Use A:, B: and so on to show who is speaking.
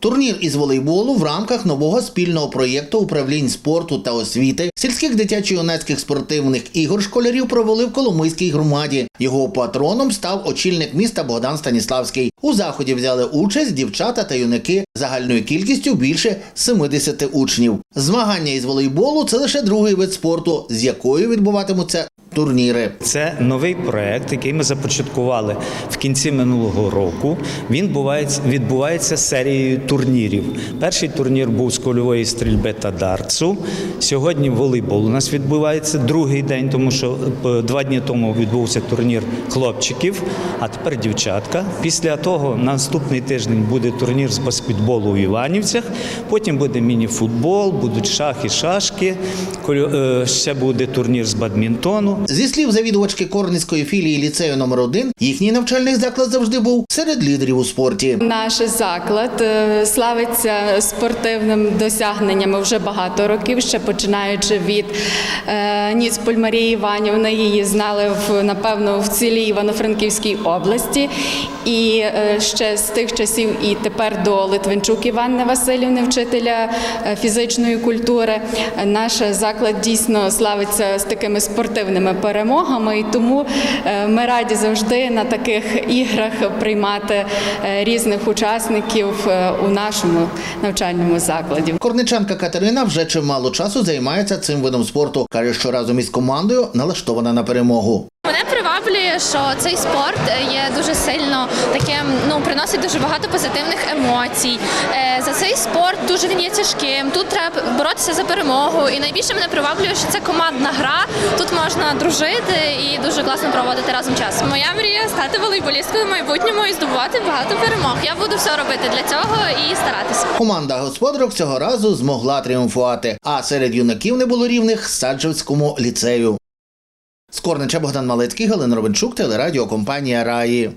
A: Турнір із волейболу в рамках нового спільного проєкту управлінь спорту та освіти сільських дитячо-юнацьких спортивних ігор школярів провели в Коломийській громаді. Його патроном став очільник міста Богдан Станіславський. У заході взяли участь дівчата та юнаки загальною кількістю більше 70 учнів. Змагання із волейболу це лише другий вид спорту, з якою відбуватимуться турніри.
B: Це новий проект, який ми започаткували в кінці минулого року. Він бувається, відбувається серією турнірів. Перший турнір був з кольової стрільби та дартсу. Сьогодні волейбол у нас відбувається другий день, тому що е, два дні тому відбувся турнір хлопчиків, а тепер дівчатка. Після того на наступний тиждень буде турнір з баскетболу в Іванівцях. Потім буде міні-футбол, будуть шахи, шашки. е, Ще буде турнір з бадмінтону.
A: Зі слів завідувачки Корницької філії ліцею номер 1 їхній навчальний заклад завжди був серед лідерів у спорті.
C: Наш заклад е, славиться спортивними досягненнями вже багато років, ще починаючи від е, Ніцполь Марії Іванівни. Її знали в напевно в цілій Івано-Франківській області. І е, ще з тих часів, і тепер до Литвинчук Іванни Васильівни, вчителя фізичної культури. Наш заклад дійсно славиться з такими спортивними перемогами, і тому е, ми раді завжди на таких іграх приймати е, різних учасників е, у нашому навчальному закладі.
A: Корничанка Катерина вже чимало часу займається цим видом спорту. каже, що разом із командою налаштована на перемогу.
D: Приваблює, що цей спорт є дуже сильно таким, ну приносить дуже багато позитивних емоцій. Е, За цей спорт дуже він є тяжким. Тут треба боротися за перемогу. І найбільше мене приваблює, що це командна гра. Тут можна дружити і дуже класно проводити разом час. Моя мрія стати волейболісткою в майбутньому і здобувати багато перемог. Я буду все робити для цього і старатися.
A: Команда господарок цього разу змогла тріумфувати, а серед юнаків не було рівних Саджавському ліцею. З Корнича Богдан Малецький, Галина Ровенчук, телерадіокомпанія Раї.